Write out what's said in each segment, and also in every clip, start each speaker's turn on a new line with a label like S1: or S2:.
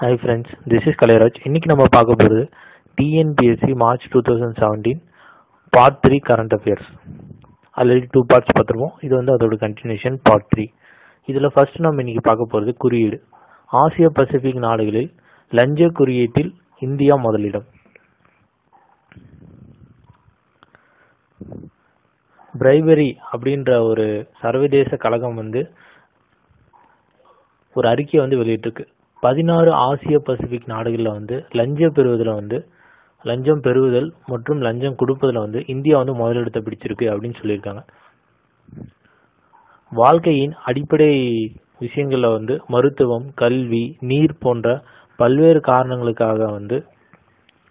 S1: Hi friends this is Kalairaj இன்னைக்கு நம்ம பார்க்க போகிறது TNPSC March two thousand seventeen part three current affairs already two parts பார்த்துருவோம். இது வந்து அதோட கண்டினியூஷன் பார்ட் த்ரீ இதில் ஃபர்ஸ்ட் நம்ம இன்னைக்கு பார்க்க போகிறது குறியீடு. ஆசிய பசிபிக் நாடுகளில் லஞ்ச குறியீட்டில் இந்தியா முதலிடம். பிரைவரி அப்படின்ற ஒரு சர்வதேச கழகம் வந்து ஒரு அறிக்கையை வந்து வெளியிட்டிருக்கு. பதினாறு ஆசிய பசிபிக் நாடுகளில் வந்து லஞ்சம் பெறுவதில் வந்து லஞ்சம் பெறுவதல் மற்றும் லஞ்சம் கொடுப்பதில் வந்து இந்தியா வந்து முதலிடத்தை பிடிச்சிருக்கு அப்படின்னு சொல்லியிருக்காங்க. வாழ்க்கையின் அடிப்படை விஷயங்களில் வந்து மருத்துவம் கல்வி நீர் போன்ற பல்வேறு காரணங்களுக்காக வந்து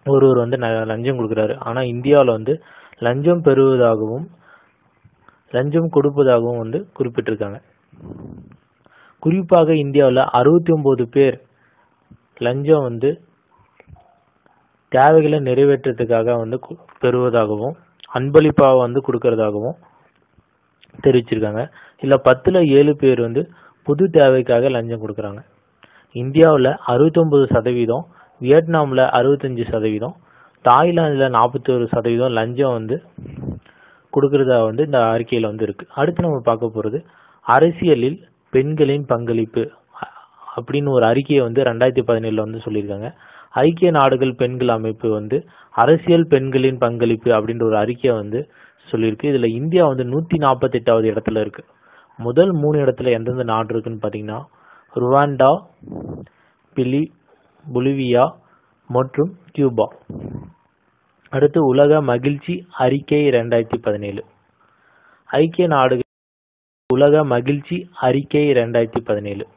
S1: ஒருவர் வந்து ந- லஞ்சம் கொடுக்குறாரு. ஆனால் இந்தியாவில் வந்து லஞ்சம் பெறுவதாகவும் லஞ்சம் கொடுப்பதாகவும் வந்து குறிப்பிட்டிருக்காங்க. குறிப்பாக இந்தியாவில் அறுபத்தி ஒம்பது பேர் லஞ்சம் வந்து தேவைகளை நிறைவேற்றத்துக்காக வந்து கு- பெறுவதாகவும் அன்பளிப்பாக வந்து கொடுக்கறதாகவும் தெரிவிச்சிருக்காங்க. இல்லை பத்தில் ஏழு பேர் வந்து புது தேவைக்காக லஞ்சம் கொடுக்குறாங்க. இந்தியாவில் அறுபத்தொம்பது சதவீதம் வியட்நாமில் அறுபத்தஞ்சு சதவீதம் தாய்லாந்தில் நாற்பத்தோரு சதவீதம் லஞ்சம் வந்து கொடுக்கறதா வந்து இந்த அறிக்கையில் வந்து இருக்குது அடுத்து நம்ம பார்க்க போகிறது அரசியலில் பெண்களின் பங்களிப்பு அப்படின்னு ஒரு அறிக்கையை வந்து ரெண்டாயிரத்தி பதினேழுல வந்து சொல்லியிருக்காங்க. ஐக்கிய நாடுகள் பெண்கள் அமைப்பு வந்து அரசியல் பெண்களின் பங்களிப்பு அப்படின்ற ஒரு அறிக்கையை வந்து சொல்லியிருக்கு. இதுல இந்தியா வந்து நூத்தி நாற்பத்தெட்டாவது இடத்துல இருக்கு. முதல் மூணு இடத்துல எந்தெந்த நாடு இருக்குன்னு பார்த்தீங்கன்னா ருவாண்டா பிலி புலிவியா மற்றும் கியூபா. அடுத்து உலக மகிழ்ச்சி அறிக்கை ரெண்டாயிரத்தி பதினேழு. ஐக்கிய நாடுகள் உலக மகிழ்ச்சி அறிக்கை ரெண்டாயிரத்தி பதினேழு.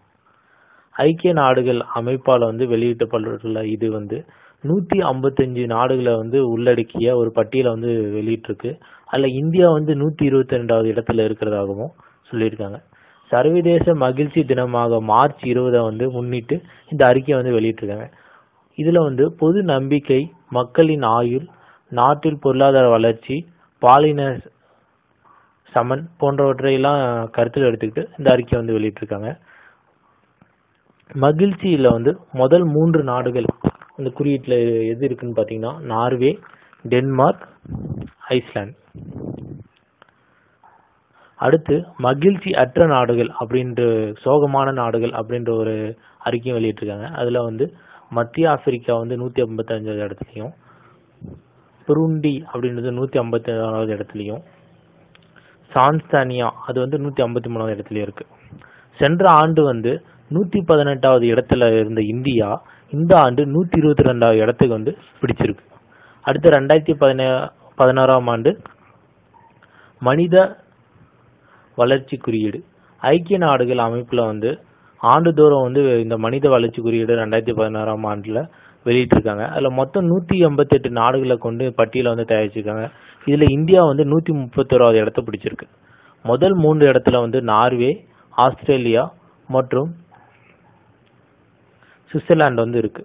S1: ஐக்கிய நாடுகள் அமைப்பால் வந்து வெளியிட்டப்பட்டுள்ள இது வந்து நூற்றி ஐம்பத்தஞ்சு நாடுகளை வந்து உள்ளடக்கிய ஒரு பட்டியலை வந்து வெளியிட்டிருக்கு. அதில் இந்தியா வந்து நூற்றி இருபத்தி ரெண்டாவது இடத்துல இருக்கிறதாகவும் சொல்லியிருக்காங்க. சர்வதேச மகிழ்ச்சி தினமாக மார்ச் இருபதை வந்து முன்னிட்டு இந்த அறிக்கையை வந்து வெளியிட்டிருக்காங்க. இதில் வந்து பொது நம்பிக்கை மக்களின் ஆயுள் நாட்டில் பொருளாதார வளர்ச்சி பாலின சமன் போன்றவற்றையெல்லாம் கருத்தில் எடுத்துக்கிட்டு இந்த அறிக்கையை வந்து வெளியிட்டிருக்காங்க. மகிழ்ச்சியில் வந்து முதல் மூன்று நாடுகள் இந்த குறியீட்டில் எது இருக்குன்னு பார்த்தீங்கன்னா நார்வே டென்மார்க் ஐஸ்லாண்ட் அடுத்து மகிழ்ச்சி அற்ற நாடுகள் அப்படின்ற சோகமான நாடுகள் அப்படின்ற ஒரு அறிக்கையும் வெளியிட்டிருக்காங்க. அதில் வந்து மத்திய ஆப்பிரிக்கா வந்து நூற்றி ஐம்பத்தஞ்சாவது இடத்துலையும் புருண்டி அப்படின்றது நூற்றி ஐம்பத்தி ஆறாவது இடத்துலையும் சான்ஸ்தானியா அது வந்து நூற்றி ஐம்பத்தி மூணாவது இடத்துலையும் இருக்குது சென்ற ஆண்டு வந்து நூற்றி பதினெட்டாவது இடத்துல இருந்த இந்தியா இந்த ஆண்டு நூற்றி இருபத்தி ரெண்டாவது இடத்துக்கு வந்து பிடிச்சிருக்கு. அடுத்து ரெண்டாயிரத்தி பதினே பதினாறாம் ஆண்டு மனித வளர்ச்சி குறியீடு. ஐக்கிய நாடுகள் அமைப்பில் வந்து ஆண்டுதோறும் வந்து இந்த மனித வளர்ச்சி குறியீடு ரெண்டாயிரத்தி பதினாறாம் ஆண்டில் வெளியிட்டிருக்காங்க. அதில் மொத்தம் நூற்றி எண்பத்தெட்டு நாடுகளை கொண்டு பட்டியலை வந்து தயாரிச்சிருக்காங்க. இதில் இந்தியா வந்து நூற்றி முப்பத்தோராவது இடத்த பிடிச்சிருக்கு. முதல் மூன்று இடத்துல வந்து நார்வே ஆஸ்திரேலியா மற்றும் சுவிட்சர்லாந்து வந்து இருக்கு.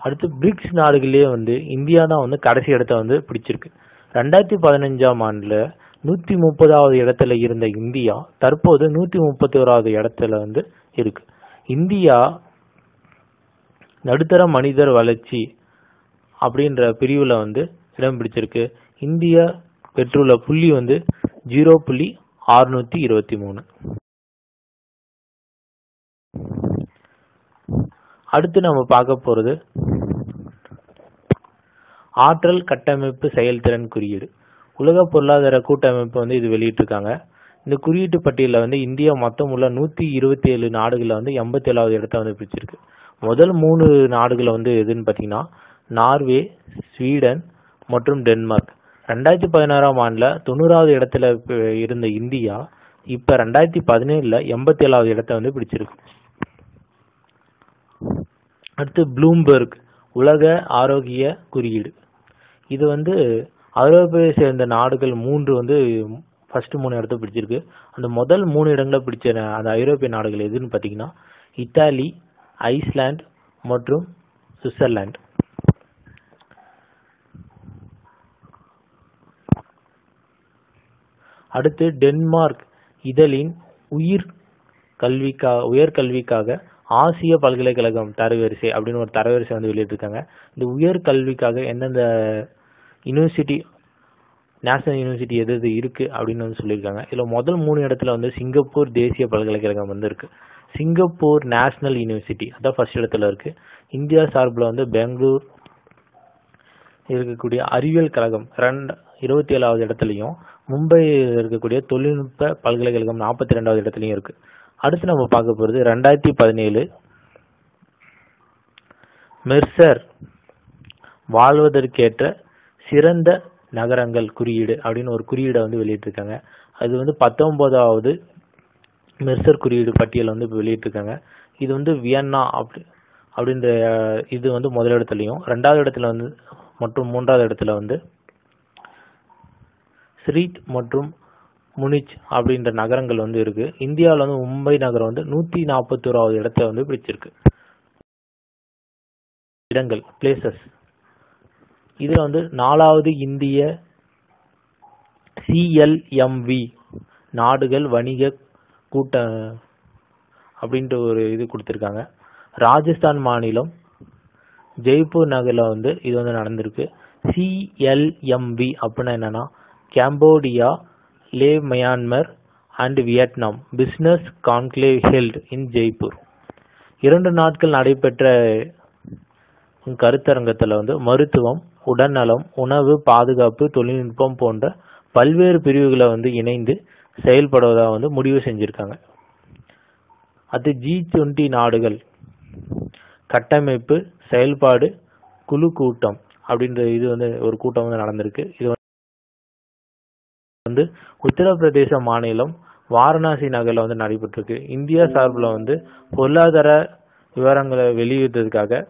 S1: அடுத்து பிரிக்ஸ் நாடுகளிலேயே வந்து இந்தியா தான் வந்து கடைசி இடத்த வந்து பிடிச்சிருக்கு. ரெண்டாயிரத்தி பதினஞ்சாம் ஆண்டில் நூற்றி முப்பதாவது இடத்துல இருந்த இந்தியா தற்போது நூற்றி முப்பத்தி ஓராவது இடத்துல வந்து இருக்கு. இந்தியா நடுத்தர மனிதர் வளர்ச்சி அப்படின்ற பிரிவில் வந்து இடம் பிடிச்சிருக்கு. இந்தியா பெற்றுள்ள புள்ளி வந்து ஜீரோ புள்ளி ஆறுநூற்றி இருபத்தி மூணு. அடுத்து நம்ம பார்க்க போகிறது ஆற்றல் கட்டமைப்பு செயல்திறன் குறியீடு. உலக பொருளாதார கூட்டமைப்பு வந்து இது வெளியிட்டிருக்காங்க. இந்த குறியீட்டு பட்டியலில் வந்து இந்தியா மொத்தம் உள்ள நூற்றி இருபத்தி ஏழு நாடுகளில் வந்து எண்பத்தி ஏழாவது இடத்த வந்து பிடிச்சிருக்கு முதல் மூணு நாடுகளை வந்து எதுன்னு பார்த்தீங்கன்னா நார்வே ஸ்வீடன் மற்றும் டென்மார்க். ரெண்டாயிரத்தி பதினாறாம் ஆண்டில் தொண்ணூறாவது இடத்துல இருந்த இந்தியா இப்போ ரெண்டாயிரத்தி பதினேழில் எண்பத்தி ஏழாவது இடத்த வந்து பிடிச்சிருக்கு அடுத்து ப்ளூம்பெர்க் உலக ஆரோக்கிய குறியீடு. இது வந்து ஐரோப்பியை சேர்ந்த நாடுகள் மூன்று வந்து ஃபஸ்ட்டு மூணு இடத்த பிடிச்சிருக்கு. அந்த முதல் மூணு இடங்களை பிடிச்ச அந்த ஐரோப்பிய நாடுகள் எதுன்னு பார்த்தீங்கன்னா இத்தாலி ஐஸ்லாந்து மற்றும் சுவிட்சர்லாந்து. அடுத்து டென்மார்க் இதழின் உயிர் கல்விக்காக உயர்கல்விக்காக ஆசிய பல்கலைக்கழகம் தரவரிசை அப்படின்னு ஒரு தரவரிசை வந்து வெளியிட்டிருக்காங்க. இந்த உயர்கல்விக்காக எந்தெந்த யூனிவர்சிட்டி நேஷனல் யூனிவர்சிட்டி எது எது இருக்குது அப்படின்னு வந்து சொல்லியிருக்காங்க. இதில் முதல் மூணு இடத்துல வந்து சிங்கப்பூர் தேசிய பல்கலைக்கழகம் வந்து இருக்குது சிங்கப்பூர் நேஷனல் யூனிவர்சிட்டி அதான் ஃபர்ஸ்ட் இடத்துல இருக்குது இந்தியா சார்பில் வந்து பெங்களூர் இருக்கக்கூடிய அறிவியல் கழகம் ரெண்டு இருபத்தி ஏழாவது இடத்துலையும் மும்பையில் இருக்கக்கூடிய தொழில்நுட்ப பல்கலைக்கழகம் நாற்பத்தி ரெண்டாவது இடத்துலையும் இருக்குது அடுத்து நம்ம பார்க்க போகிறது ரெண்டாயிரத்தி பதினேழு. மெர்சர் வாழ்வதற்கேற்ற சிறந்த நகரங்கள் குறியீடு அப்படின்னு ஒரு குறியீடை வந்து வெளியிட்டிருக்காங்க. அது வந்து பத்தொம்போதாவது மெர்சர் குறியீடு பட்டியல் வந்து இப்போ வெளியிட்டிருக்காங்க. இது வந்து வியன்னா அப்படி அப்படின்ற இது வந்து முதலிடத்துலையும் ரெண்டாவது இடத்துல வந்து மற்றும் மூன்றாவது இடத்துல வந்து ஸ்ரீத் மற்றும் முனிச் அப்படின்ற நகரங்கள் வந்து இருக்கு. இந்தியாவில் வந்து மும்பை நகரம் வந்து நூத்தி நாற்பத்தி ஓராவது இடத்த வந்து பிடிச்சிருக்கு. இடங்கள் பிளேசஸ் இதுல வந்து நாலாவது இந்திய சிஎல்எம்வி நாடுகள் வணிக கூட்ட அப்படின்ற ஒரு இது கொடுத்துருக்காங்க. ராஜஸ்தான் மாநிலம் ஜெய்ப்பூர் நகரில் வந்து இது வந்து நடந்திருக்கு. சிஎல்எம்வி அப்படின்னா என்னன்னா Cambodia Leh Myanmar and Vietnam. Business conclave held in Jaipur இரண்டு நாட்கள் நடைபெற்ற கருத்தரங்கத்தில் வந்து மருத்துவம் உடல்நலம் உணவு பாதுகாப்பு தொழில்நுட்பம் போன்ற பல்வேறு பிரிவுகளை வந்து இணைந்து செயல்படுவதாக வந்து முடிவு செஞ்சுருக்காங்க. அது ஜி டுவெண்ட்டி நாடுகள் கட்டமைப்பு செயல்பாடு குழு கூட்டம் அப்படின்ற இது வந்து ஒரு கூட்டம் வந்து நடந்திருக்கு. இது வந்து உத்தரப்பிரதேச மாநிலம் வாரணாசி நகரில் வந்து நடைபெற்றிருக்கு. இந்தியா சார்பில் வந்து பொருளாதார விவரங்களை வெளியிட்டதுக்காக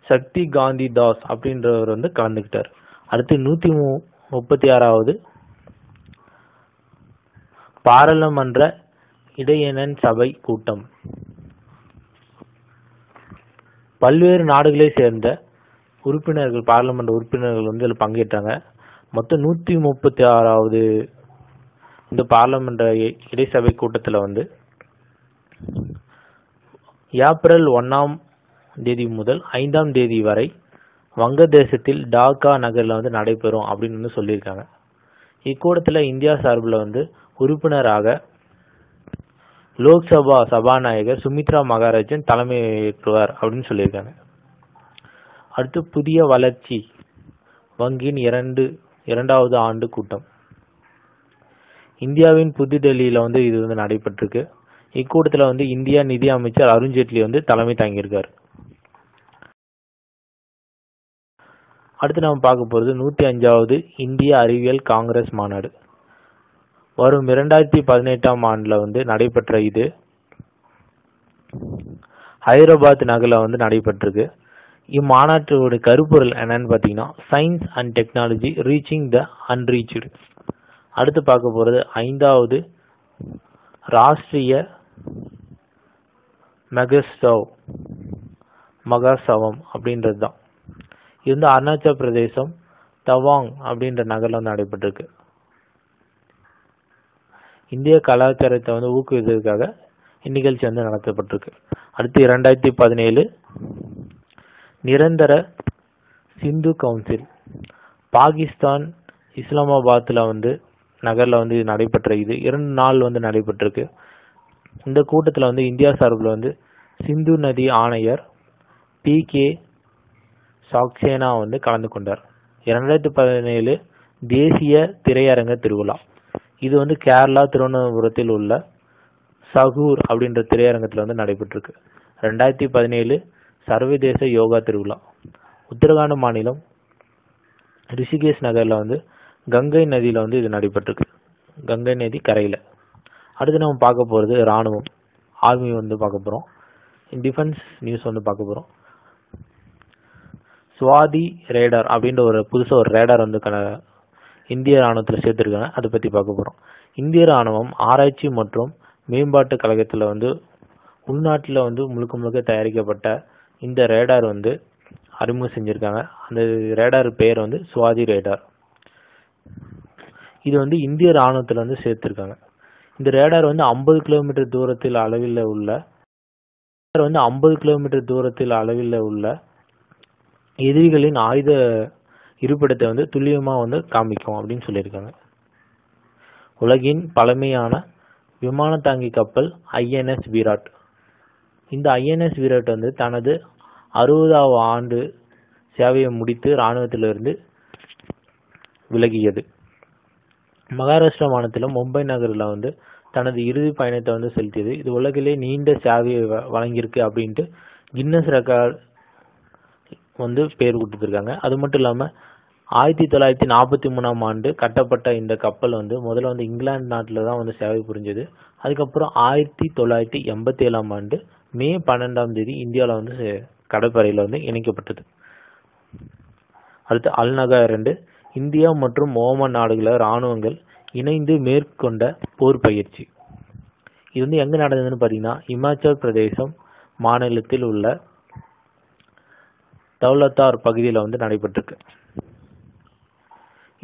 S1: சக்தி காந்தி தாஸ் அப்படின்றவர் வந்து கலந்துக்கிட்டார். அடுத்து நூத்தி மு- முப்பத்தி ஆறாவது பாராளுமன்ற இடையனன் சபை கூட்டம். பல்வேறு நாடுகளை சேர்ந்த உறுப்பினர்கள் பாராளுமன்ற உறுப்பினர்கள் வந்து இதில் பங்கேற்றாங்க. மொத்தம் நூற்றி முப்பத்தி ஆறாவது இந்த பாராளுமன்ற இ- இடைசபை கூட்டத்தில் வந்து ஏப்ரல் ஒன்றாம் தேதி முதல் ஐந்தாம் தேதி வரை வங்கதேசத்தில் டாக்கா நகரில் வந்து நடைபெறும் அப்படின்னு வந்து சொல்லியிருக்காங்க. இக்கூட்டத்தில் இந்தியா சார்பில் வந்து உறுப்பினராக லோக்சபா சபாநாயகர் சுமித்ரா மகாராஜன் தலைமையேற்றுவார் அப்படின்னு சொல்லியிருக்காங்க. அடுத்து புதிய வளர்ச்சி வங்கியின் இரண்டு இரண்டாவது ஆண்டு கூட்டம். இந்தியாவின் புதுடெல்லியில வந்து இது வந்து நடைபெற்றிருக்கு. இக்கூட்டத்தில் வந்து இந்தியா நிதி அமைச்சர் அருண்ஜேட்லி வந்து தலைமை தாங்கியிருக்கார். அடுத்து நம்ம பார்க்க போறது நூத்தி அஞ்சாவது இந்திய அறிவியல் காங்கிரஸ் மாநாடு. வரும் இரண்டாயிரத்தி பதினெட்டாம் ஆண்டுல வந்து நடைபெற்ற இது. ஹைதராபாத் நகரில் வந்து நடைபெற்றிருக்கு. இம்மாநாட்டோட கருப்பொருள் என்னன்னு பார்த்தீங்கன்னா science and technology reaching the unreached அடுத்து பார்க்க போகிறது ஐந்தாவது ராஷ்டிரிய மெகஸ்டவ் மகாசவம் அப்படின்றது தான். இது வந்து அருணாச்சல பிரதேசம் தவாங் அப்படின்ற நகரில் வந்து நடைபெற்றிருக்கு. இந்திய கலாச்சாரத்தை வந்து ஊக்குவித்ததுக்காக இந்நிகழ்ச்சி வந்து நடத்தப்பட்டிருக்கு. அடுத்து இரண்டாயிரத்தி பதினேழு நிரந்தர சிந்து கவுன்சில். பாகிஸ்தான் இஸ்லாமாபாத்தில் வந்து நகரில் வந்து இது நடைபெற்ற இது இரண்டு நாள் வந்து நடைபெற்றிருக்கு. இந்த கூட்டத்தில் வந்து இந்தியா சார்பில் வந்து சிந்து நதி ஆணையர் பி கே சாக்சேனா வந்து கலந்து கொண்டார். இரண்டாயிரத்தி பதினேழு தேசிய திரையரங்க திருவிழா. இது வந்து கேரளா திருவனந்தபுரத்தில் உள்ள சகூர் அப்படின்ற திரையரங்கத்தில் வந்து நடைபெற்றிருக்கு. ரெண்டாயிரத்தி பதினேழு சர்வதேச யோகா திருவிழா. உத்தரகாண்ட் மாநிலம் ரிஷிகேஷ் நகரில் வந்து கங்கை நதியில் வந்து இது நடைபெற்றிருக்கு. கங்கை நதி கரையில். அடுத்து நம்ம பார்க்க போகிறது ராணுவம் ஆர்மி வந்து பார்க்க போகிறோம் டிஃபென்ஸ் நியூஸ் வந்து பார்க்க போகிறோம் சுவாதி ரேடார் அப்படின்ற ஒரு புதுசாக ஒரு ரேடார் வந்து க இந்திய ராணுவத்தில் சேர்த்துருக்காங்க. அதை பற்றி பார்க்க போகிறோம் இந்திய ராணுவம் ஆராய்ச்சி மற்றும் மேம்பாட்டு கழகத்தில் வந்து உள்நாட்டில் வந்து முழுக்க முழுக்க தயாரிக்கப்பட்ட இந்த ரேடார் வந்து அறிமுகம் செஞ்சுருக்காங்க. அந்த ரேடார் பெயர் வந்து சுவாதி ரேடார் இது வந்து இந்திய ராணுவத்தில் வந்து சேர்த்துருக்காங்க. இந்த ரேடார் வந்து ஐம்பது கிலோமீட்டர் தூரத்தில் அளவில் உள்ள வந்து ஐம்பது கிலோமீட்டர் தூரத்தில் அளவில் உள்ள எதிரிகளின் ஆயுத இருப்பிடத்தை வந்து துல்லியமாக வந்து காமிக்கும் அப்படின்னு சொல்லியிருக்காங்க. உலகின் பழமையான விமான தாங்கி கப்பல் ஐஎன்எஸ் விராட். இந்த ஐஎன்எஸ் விராட் வந்து தனது அறுபதாவது ஆண்டு சேவையை முடித்து இராணுவத்திலிருந்து விலகியது. மகாராஷ்டிரா மாநிலத்தில் மும்பை நகரில் வந்து தனது இறுதி பயணத்தை வந்து செலுத்தியது. இது உலகிலே நீண்ட சேவையை வ- வழங்கியிருக்கு அப்படின்ட்டு கின்னஸ் ரெக்கார்ட் வந்து பேர் கொடுத்துருக்காங்க. அது மட்டும் இல்லாமல் ஆயிரத்தி தொள்ளாயிரத்தி நாற்பத்தி மூணாம் ஆண்டு கட்டப்பட்ட இந்த கப்பல் வந்து முதல்ல வந்து இங்கிலாந்து நாட்டில் தான் வந்து சேவை புரிஞ்சது. அதுக்கப்புறம் ஆயிரத்தி தொள்ளாயிரத்தி எண்பத்தி ஏழாம் ஆண்டு மே பன்னெண்டாம் தேதி இந்தியாவில் வந்து சே- கடற்படையில் வந்து இணைக்கப்பட்டது. அடுத்து அல்நகா இரண்டு இந்தியா மற்றும் ஓமன் நாடுகள இராணுவங்கள் இணைந்து மேற்கொண்ட போர் பயிற்சி. இது வந்து எங்கே நடந்ததுன்னு பார்த்தீங்கன்னா இமாச்சல் பிரதேசம் மாநிலத்தில் உள்ள தௌலத்தார் பகுதியில் வந்து நடைபெற்றிருக்கு.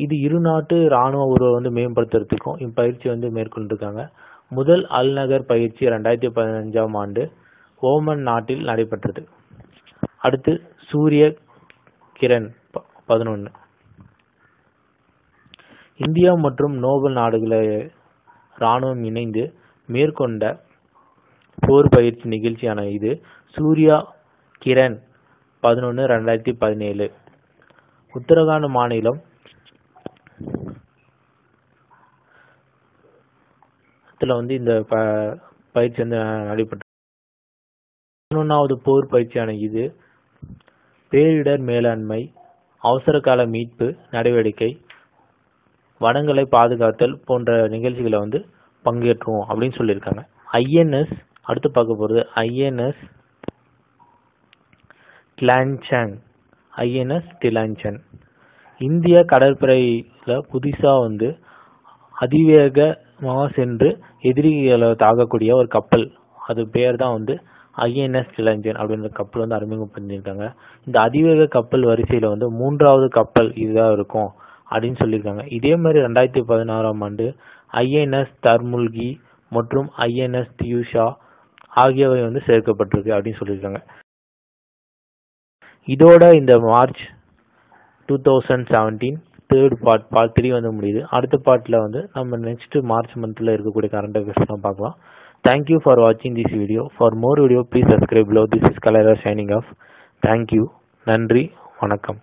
S1: இது இரு நாட்டு இராணுவ உறவை வந்து மேம்படுத்துறதுக்கும் இப்பயிற்சி வந்து மேற்கொண்டிருக்காங்க. முதல் அல்நகர் பயிற்சி ரெண்டாயிரத்தி பதினஞ்சாம் ஆண்டு ஓமன் நாட்டில் நடைபெற்றது. அடுத்து சூரிய கிரண் பதினொன்று இந்தியா மற்றும் நோபல் நாடுகளை இராணுவம் இணைந்து மேற்கொண்ட போர் பயிற்சி நிகழ்ச்சியான இது சூர்யா கிரண் பதினொன்று ரெண்டாயிரத்தி பதினேழு. உத்தரகாண்ட் மாநிலம் இதுல வந்து இந்த ப- பயிற்சி வந்து நடைபெற்று பதினொன்றாவது போர் பயிற்சியான இது பேரிடர் மேலாண்மை அவசர கால மீட்பு நடவடிக்கை வனங்களை பாதுகாத்தல் போன்ற நிகழ்ச்சிகளை வந்து பங்கேற்றுவோம் அப்படின்னு சொல்லியிருக்காங்க. ஐஎன்எஸ் அடுத்து பார்க்க போகிறது ஐஎன்எஸ் கிளான்சாங் ஐஎன்எஸ் டிலான்சன் இந்திய கடற்படையில் புதுசாக வந்து அதிவேக அதிவேகமாக சென்று எதிரிகளை தாக்கக்கூடிய ஒரு கப்பல். அது பேர் தான் வந்து ஐஎன்எஸ் டிலான்சன் அப்படின்ற கப்பல் வந்து அறிமுகம் பண்ணியிருக்காங்க. இந்த அதிவேக கப்பல் வரிசையில் வந்து மூன்றாவது கப்பல் இதுதான் இருக்கும் அப்படின்னு சொல்லியிருக்காங்க. இதே மாதிரி ரெண்டாயிரத்தி பதினாறாம் ஆண்டு ஐஎன்எஸ் தர்முல்கி மற்றும் ஐஎன்எஸ் தியூஷா ஆகியவை வந்து சேர்க்கப்பட்டிருக்கு அப்படின்னு சொல்லியிருக்காங்க. இதோட இந்த March two thousand seventeen third part part three வந்து முடியுது. அடுத்த பார்ட்டில் வந்து நம்ம நெக்ஸ்ட் மார்ச் மந்தில் இருக்கக்கூடிய கரண்ட் அஃபேர்ஸ்லாம் பார்க்கலாம். தேங்க்யூ ஃபார் வாட்சிங் this video for more video please subscribe low this is கலரா ஷைனிங் ஆஃப் தேங்க்யூ நன்றி. வணக்கம்.